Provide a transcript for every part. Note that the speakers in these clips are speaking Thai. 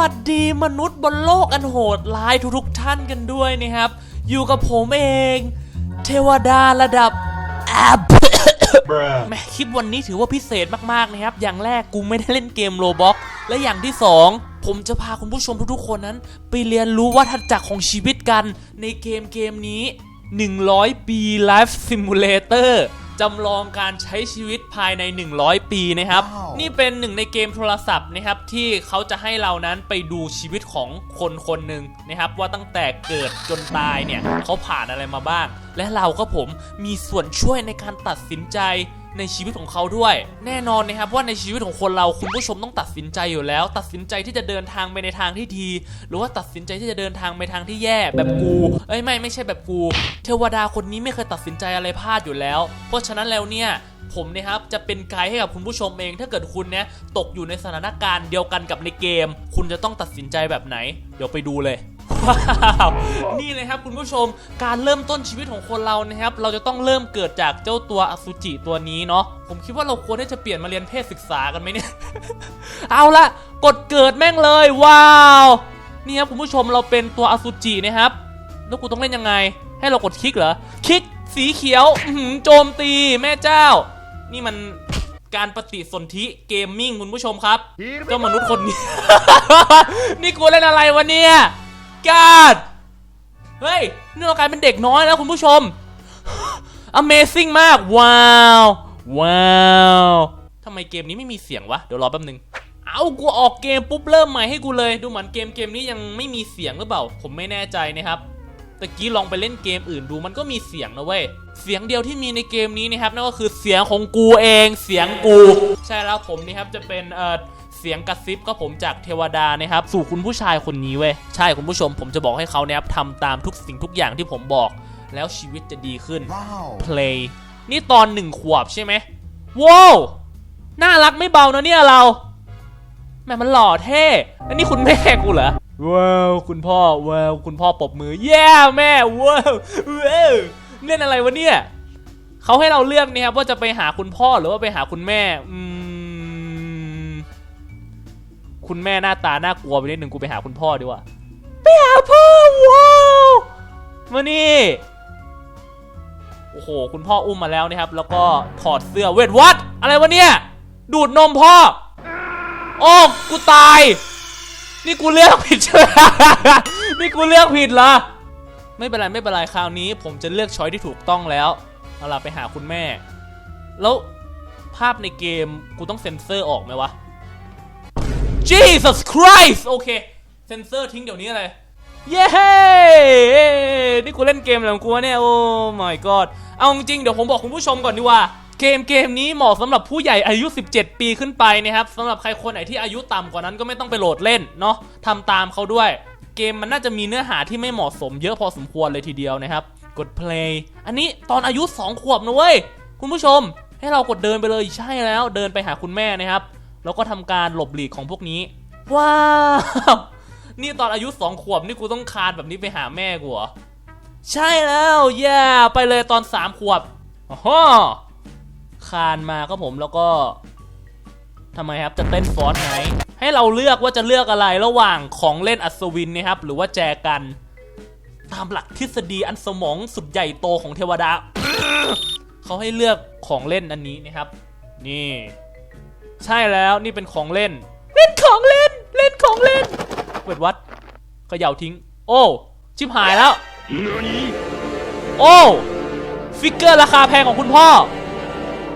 วัสดีมนุษย์บนโลกอันโหดร้ายทุกๆท่านกันด้วยนะครับ อยู่กับผมเอง เทวดาระดับแอบ Bruh. แหมคลิปวันนี้ถือว่าพิเศษมากๆนะครับ อย่างแรกกูไม่ได้เล่นเกมโลบ็อกและอย่างที่สองผมจะพาคุณผู้ชมทุกๆคนนั้น ไปเรียนรู้วัฏจักรของชีวิตกันในเกมเกมนี้ 100 ปี Life Simulator จำลองการใช้ชีวิตภายใน 100 ปีนะครับ ว้าว นี่เป็นหนึ่งในเกมโทรศัพท์นะครับที่เขาจะให้เรานั้นไปดูชีวิตของคนคนหนึ่งนะครับว่าตั้งแต่เกิดจนตายเนี่ยเขาผ่านอะไรมาบ้าง และเราก็ผมมีส่วนช่วยในการตัดสินใจ ในชีวิตของเขาด้วย แน่นอนนะครับว่าในชีวิตของคนเราคุณผู้ชมต้องตัดสินใจอยู่แล้ว ตัดสินใจที่จะเดินทางไปในทางที่ดี หรือว่าตัดสินใจที่จะเดินทางไปทางที่แย่แบบกูเอ้ยไม่ไม่ใช่แบบกู เทวดาคนนี้ไม่เคยตัดสินใจอะไรพลาดอยู่แล้ว เพราะฉะนั้นแล้วเนี่ยผมนะครับจะเป็นไกด์ให้กับคุณผู้ชมเอง ถ้าเกิดคุณเนี่ยตกอยู่ในสถานการณ์เดียวกันกับในเกม คุณจะต้องตัดสินใจแบบไหน เดี๋ยวไปดูเลย ว้าวนี่เลยครับคุณผู้ชมการเริ่มต้นชีวิตของคนเรานะครับ เราจะต้องเริ่มเกิดจากเจ้าตัวอสุจิตัวนี้เนาะผมคิดว่าเราควรที่จะเปลี่ยนมาเรียนเพศศึกษากันไหมเนี่ย เอาละกดเกิดแม่งเลยว้าวนี่ครับคุณผู้ชมเราเป็นตัวอสุจินะครับ แล้วกูต้องเล่นยังไง ให้เรากดคลิกเหรอคลิกสีเขียวโจมตีแม่เจ้า นี่มันการปฏิสนธิเกมมิ่งคุณผู้ชมครับเจ้ามนุษย์คนนี้ นี่กูเล่นอะไรวะเนี่ย กาดเฮ้ยนี่เรากลายเป็นเด็กน้อยแล้วคุณผู้ชม Amazing มาก ว้าว ว้าวทำไมเกมนี้ไม่มีเสียงวะ เดี๋ยวรอแป๊บนึง เอากูออกเกมปุ๊บเริ่มใหม่ให้กูเลย ดูเหมือนเกมเกมนี้ยังไม่มีเสียงหรือเปล่า ผมไม่แน่ใจนะครับตะกี้ลองไปเล่นเกมอื่นดูมันก็มีเสียงนะเว้ย เสียงเดียวที่มีในเกมนี้นะครับนั่นก็คือเสียงของกูเอง เสียงกู ใช่แล้วผมนี่ครับจะเป็นเอ่อ เสียงกระซิบก็ผมจากเทวดานะครับสู่คุณผู้ชายคนนี้เว้ยใช่คุณผู้ชมผมจะบอกให้เขาเนี่ยครับทำตามทุกสิ่งทุกอย่างที่ผมบอก แล้วชีวิตจะดีขึ้น Wow. play นี่ตอนหนึ่งขวบใช่ไหมว้าวน่ารักไม่เบานะเนี่ยเราแม่มันหล่อเท่อันนี้คุณแม่กูเหรอว้าวคุณพ่อว้าวคุณพ่อปรบมือแย่แม่ว้าวว้าวเล่นอะไรวะเนี่ยเขาให้เราเลือกเนี่ยครับว่าจะไปหาคุณพ่อหรือว่าไปหาคุณแม่อืม คุณแม่หน้าตาน่ากลัวไปนิดหนึ่งกูไปหาคุณพ่อดีกว่าไปหาพ่อว้าวมานี่โอ้โหคุณพ่ออุ้มมาแล้วนะครับ แล้วก็ถอดเสื้อเวทวัดอะไรวะเนี่ยดูดนมพ่อโอ้กูตาย นี่กูเลือกผิดใช่ไหมนี่กูเลือกผิดเหรอไม่เป็นไรไม่เป็นไรคราวนี้ ผมจะเลือกช้อยที่ถูกต้องแล้วเอาล่ะไปหาคุณแม่ แล้วภาพในเกมกูต้องเซ็นเซอร์ออกไหมวะ Jesus Christ โอเค เซนเซอร์ทิ้งเดี๋ยวนี้เลย เย้ นี่กูเล่นเกมอะไรของกูวะเนี่ย โอ้ my god เอาจริงเดี๋ยวผมบอกคุณผู้ชมก่อนดีว่า เกมเกมนี้เหมาะสำหรับผู้ใหญ่อายุ 17 ปีขึ้นไปนะครับสำหรับใครคนไหนที่อายุต่ำกว่านั้นก็ไม่ต้องไปโหลดเล่นเนาะทำตามเขาด้วย เกมมันน่าจะมีเนื้อหาที่ไม่เหมาะสมเยอะพอสมควรเลยทีเดียวนะครับ กด play อันนี้ตอนอายุ 2 ขวบนะเว้ย คุณผู้ชมให้เรากดเดินไปเลยใช่แล้ว เดินไปหาคุณแม่นะครับ แล้วก็ทำการหลบหลีกของพวกนี้ ว้าว นี่ตอนอายุสองขวบนี่กูต้องคานแบบนี้ไปหาแม่กูเหรอ ใช่แล้วแย่ไปเลยตอนสามขวบอ๋อคานมาก็ผมแล้วก็ทำไมครับจะเต้นฟอสไหมให้เราเลือกว่าจะเลือกอะไรระหว่างของเล่นอัศวินนะครับ หรือว่าแจกัน ตามหลักทฤษฎีอันสมองสุดใหญ่โตของเทวดาเขาให้เลือกของเล่นอันนี้นะครับ นี่ ใช่แล้วนี่เป็นของเล่น เล่นของเล่น เล่นของเล่น เปิดวัดเขย่าทิ้ง โอ้ ชิบหายแล้ว โอ้ ฟิกเกอร์ราคาแพงของคุณพ่อ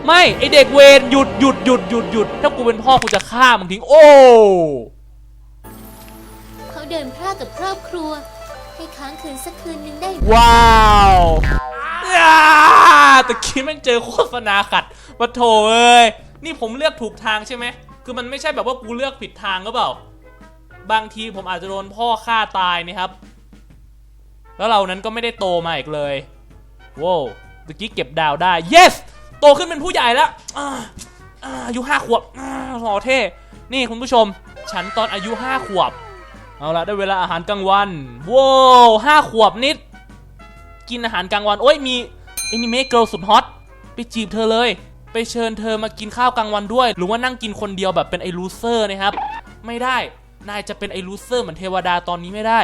ไม่ ไอเด็กเวนหยุดหยุดหยุดหยุดหยุดถ้ากูเป็นพ่อกูจะฆ่ามึงทิ้ง โอ้ เขาเดินพลาดกับครอบครัว ให้ค้างคืนสักคืนนึงได้ไหมว้าวอ่าตะกี้แม่งเจอโฆษณาขัดปะโถเอ้ย นี่ผมเลือกถูกทางใช่ไหม คือมันไม่ใช่แบบว่ากูเลือกผิดทางก็เปล่า บางทีผมอาจจะโดนพ่อฆ่าตายนะครับ แล้วเรานั้นก็ไม่ได้โตมาอีกเลยว้าวตะกี้เก็บดาวได้ yes โตขึ้นเป็นผู้ใหญ่แล้วอายุห้าขวบอ่าหล่อเท่ นี่คุณผู้ชม ฉันตอนอายุห้าขวบ เอาละได้เวลาอาหารกลางวันว้าวห้าขวบนิด กินอาหารกลางวัน โอ้ยมีอนิเมะเกิลสุดฮอต ไปจีบเธอเลย ไปเชิญเธอมากินข้าวกลางวันด้วย หรือว่านั่งกินคนเดียวแบบเป็นไอ้ลูเซอร์นะครับ ไม่ได้ นายจะเป็นไอ้ลูเซอร์เหมือนเทวดาตอนนี้ไม่ได้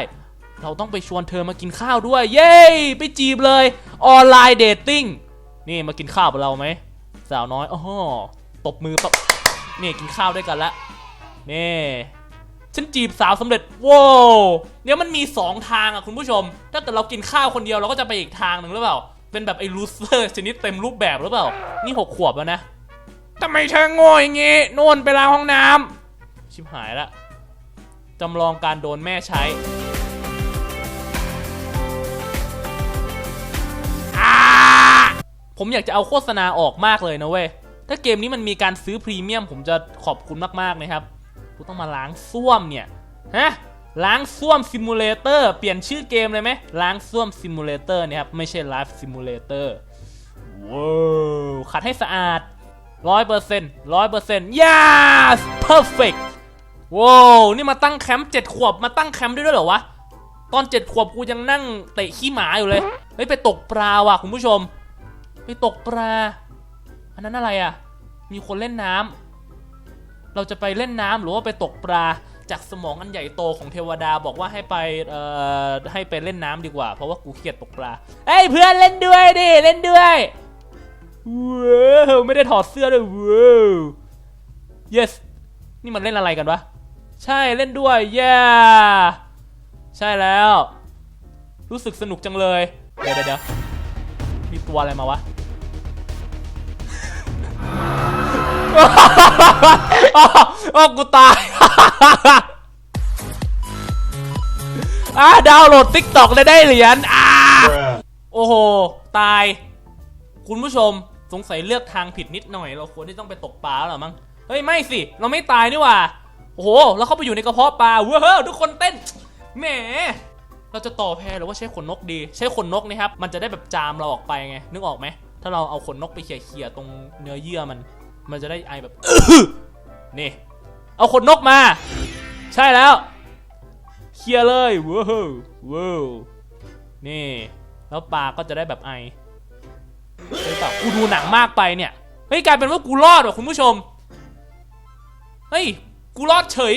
เราต้องไปชวนเธอมากินข้าวด้วย เย้ไปจีบเลย ออนไลน์เดทติ้ง นี่มากินข้าวกับเราไหม สาวน้อยอ๋อตบมือปับนี่กินข้าวด้วยกันละนี่ฉันจีบสาวสำเร็จว้าวเนี่ยมันมีสองทางอะคุณผู้ชม ถ้าเกิดเรากินข้าวคนเดียวเราก็จะไปอีกทางหนึ่งหรือเปล่า เป็นแบบไอ้ลูเซอร์ชนิดเต็มรูปแบบหรือเปล่า นี่หกขวบแล้วนะทำไมเธอโง่อย่างงี้นวนไปล้างห้องน้ำชิบหายละจำลองการโดนแม่ใช้อ่าผมอยากจะเอาโฆษณาออกมากเลยนะเว้ย ถ้าเกมนี้มันมีการซื้อพรีเมียม ผมจะขอบคุณมากๆนะครับ กูต้องมาล้างส้วมเนี่ย ฮะ ล้างส้วมซิมูเลเตอร์เปลี่ยนชื่อเกมเลยไหมล้างส้วมซิมูเลเตอร์เนี่ยครับไม่ใช่ไลฟ์ซิมูเลเตอร์ว้าวขัดให้สะอาดร้อยเปอร์เซ็นต์ร้อยเปอร์เซ็นต์ yes perfect ว้าวนี่มาตั้งแคมป์เจ็ดขวบมาตั้งแคมป์ด้วยด้วยเหรอวะ ตอนเจ็ดขวบกูยังนั่งเตะขี้หมาอยู่เลยเฮ้ยไปตกปลาว่ะคุณผู้ชม ไปตกปลา อันนั้นอะไรอะ มีคนเล่นน้ำเราจะไปเล่นน้ำหรือว่าไปตกปลา จากสมองอันใหญ่โตของเทวดาบอกว่าให้ไปเอ่อให้ไปเล่นน้ำดีกว่า เพราะว่ากูเกลียดตกปลาเฮ้ยเพื่อนเล่นด้วยดิเล่นด้วยว้าวไม่ได้ถอดเสื้อด้วยว้าว yes นี่มันเล่นอะไรกันวะใช่เล่นด้วย yeah ใช่แล้ว รู้สึกสนุกจังเลย เดี๋ยวเดี๋ยวมีตัวอะไรมาวะ อ้าวกูตายอ่าดาวน์โหลด TikTok เลยได้เหรียญอ่าโอ้โห ตาย คุณผู้ชมสงสัยเลือกทางผิดนิดหน่อย เราควรที่ต้องไปตกปลาแล้วเหรอมั้งเฮ้ย ไม่สิ เราไม่ตายนี่หว่า โอ้โหเราเข้าไปอยู่ในกระเพาะปลาว้าวทุกคนเต้นแหมเราจะต่อแพหรือว่าใช้ขนนกดี ใช้ขนนกนะครับ มันจะได้แบบจามเราออกไปไง นึกออกไหม ถ้าเราเอาขนนกไปเขี่ยๆตรงเนื้อเยื่อมัน มันจะได้ไอแบบ นี่ เอาขนนกมา ใช่แล้ว เคลียร์เลยว้าวว้าวนี่ แล้วปลาก็จะได้แบบไอเฮ้ยเปล่ากูดูหนังมากไปเนี่ย เฮ้ยกลายเป็นว่ากูรอดว่ะคุณผู้ชม เฮ้ย กูรอดเฉย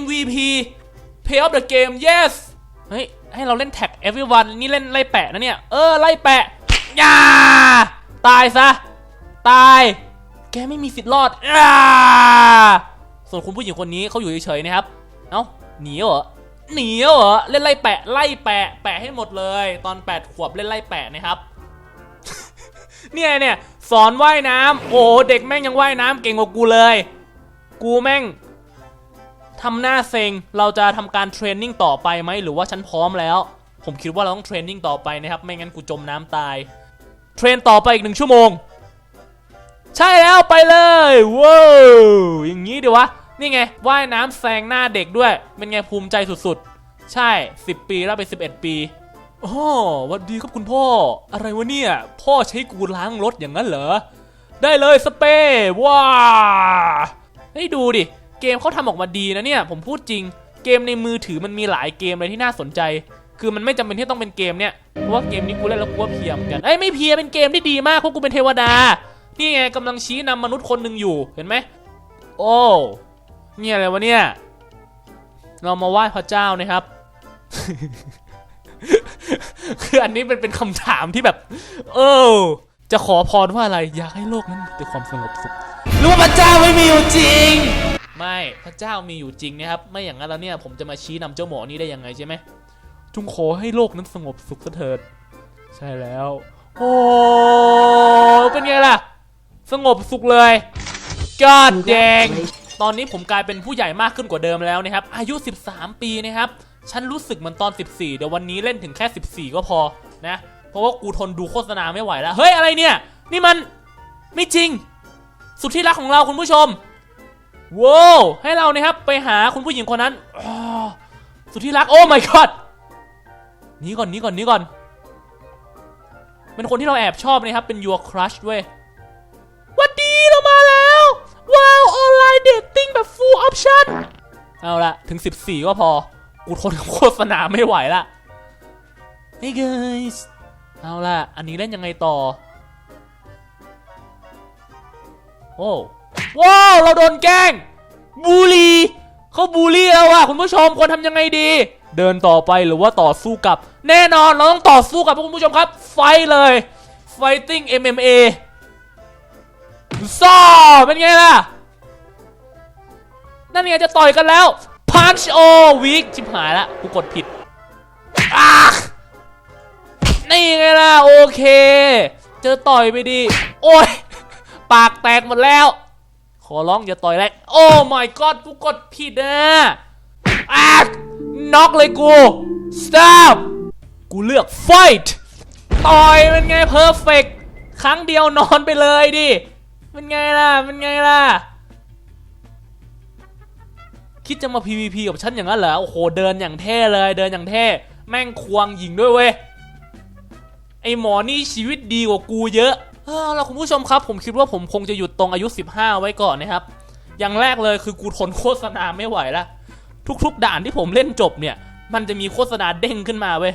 MVP Play of the game yes เฮ้ย ให้เราเล่นแท็ก everyone นี่เล่นไล่แปะนะเนี่ย เออ ไล่แปะ อย่า ตายซะ ตาย แกไม่มีสิทธิ์รอดอาส่วนคุณผู้หญิงคนนี้เขาอยู่เฉยๆนะครับ เอ้าหนีเหรอหนีเหรอเล่นไล่แปะไล่แปะแปะให้หมดเลย ตอน8ขวบเล่นไล่แปะนะครับ เนี่ยเนี่ยสอนว่ายน้ำโอ้เด็กแม่งยังว่ายน้ำเก่งกว่ากูเลย กูแม่งทำหน้าเซ็งเราจะทำการเทรนนิ่งต่อไปไหมหรือว่าฉันพร้อมแล้ว ผมคิดว่าเราต้องเทรนนิ่งต่อไปนะครับ ไม่งั้นกูจมน้ำตาย เทรนต่อไปอีกหนึ่งชั่วโมง ใช่แล้วไปเลยว้าวอย่างนี้ดีวะ นี่ไงว่ายน้ำแซงหน้าเด็กด้วย เป็นไงภูมิใจสุดๆ ใช่ 10 ปีแล้วไป 11 ปีอ๋อหวัสดีครับคุณพ่อ อะไรวะเนี่ย พ่อใช้กูล้างรถอย่างนั้นเหรอ ได้เลยสเปรย์ว้าเฮ้ดูดิ เกมเขาทำออกมาดีนะเนี่ย ผมพูดจริง เกมในมือถือมันมีหลายเกมเลยที่น่าสนใจ คือมันไม่จำเป็นที่ต้องเป็นเกมเนี่ย เพราะว่าเกมนี้กูเล่นแล้วกูว่าเพียมกัน เอ้ยไม่เพียเป็นเกมที่ดีมากเพราะกูเป็นเทวดา นี่ไงกำลังชี้นำมนุษย์คนหนึ่งอยู่เห็นไหมโอ้เนี่ยอะไรวะเนี่ยเรามาไหว้พระเจ้านะครับ คืออันนี้เป็นเป็นคำถามที่แบบ เออจะขอพรว่าอะไรอยากให้โลกนั้นมีแต่ความสงบสุขหรือว่าพระเจ้าไม่มีอยู่จริง ไม่พระเจ้ามีอยู่จริงนะครับ ไม่อย่างนั้นแล้วเนี่ย ผมจะมาชี้นำเจ้าหมอนี่ได้ยังไงใช่ไหมจงขอให้โลกนั้นสงบสุขเถิด ใช่แล้ว โอ้เป็นไงล่ะ สงบสุขเลยกอดแดง ตอนนี้ผมกลายเป็นผู้ใหญ่มากขึ้นกว่าเดิมแล้วนะครับ อายุ 13 ปีนะครับ ฉันรู้สึกเหมือนตอน 14 เดี๋ยววันนี้เล่นถึงแค่ 14 ก็พอนะ เพราะว่ากูทนดูโฆษณาไม่ไหวแล้ว เฮ้ย อะไรเนี่ย นี่มันไม่จริง สุดที่รักของเราคุณผู้ชมว้าวให้เรานะครับไปหาคุณผู้หญิงคนนั้นอ้าวสุดที่รักโอ้ my god หนีก่อนหนีก่อนหนีก่อน เป็นคนที่เราแอบชอบนะครับ เป็น your crush เว้ยหวัดดี เรามาแล้ว ว้าว ออนไลน์เดทติ้งแบบ full option เอาละถึง 14 ก็พอ กูทนโฆษณาไม่ไหวละ Hey guys เอาละอันนี้เล่นยังไงต่อ โอ้ว้าว เราโดนแกล้ง บูลลีเขาบูลลี่แล้วอะคุณผู้ชมควรทำยังไงดี เดินต่อไปหรือว่าต่อสู้กับ แน่นอนเราต้องต่อสู้กับพวกคุณผู้ชมครับ ไฟเลย Fighting MMA ซ่อเป็นไงล่ะ นั่นไงจะต่อยกันแล้ว Punch o weak ชิบหายละกูกดผิดอะนี่ไงล่ะ โอเค เจอต่อยไปดี โอ้ย ปากแตกหมดแล้ว ขอร้องอย่าต่อยแรงโอ้ my god กูกดผิดนะอะน็อกเลยกู stop กูเลือก fight ต่อยเป็นไง perfect ครั้งเดียวนอนไปเลยดิ เป็นไงล่ะเป็นไงล่ะ คิดจะมา PVP กับฉันอย่างนั้นเหรอ โอ้โห เดินอย่างเท่เลย เดินอย่างเท่ แม่งควงหญิงด้วยเว้ย ไอหมอนี่ชีวิตดีกว่ากูเยอะเออแล้วคุณผู้ชมครับ ผมคิดว่าผมคงจะหยุดตรงอายุ 15 ไว้ก่อนนะครับ อย่างแรกเลยคือกูทนโฆษณาไม่ไหวละทุกๆ ด่านที่ผมเล่นจบเนี่ย มันจะมีโฆษณาเด้งขึ้นมาเว้ย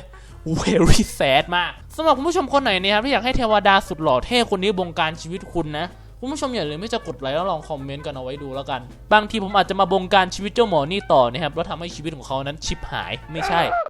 very sad มากสำหรับคุณผู้ชมคนไหนนะครับที่อยากให้เทวดาสุดหล่อเท่คนนี้บงการชีวิตคุณนะ คุณผู้ชมอย่าลืมที่จะกดไลค์แล้วลองคอมเมนต์กันเอาไว้ดูแล้วกัน บางทีผมอาจจะมาบงการชีวิตเจ้าหมอนี่ต่อนะครับแล้วทำให้ชีวิตของเขานั้นชิบหายไม่ใช่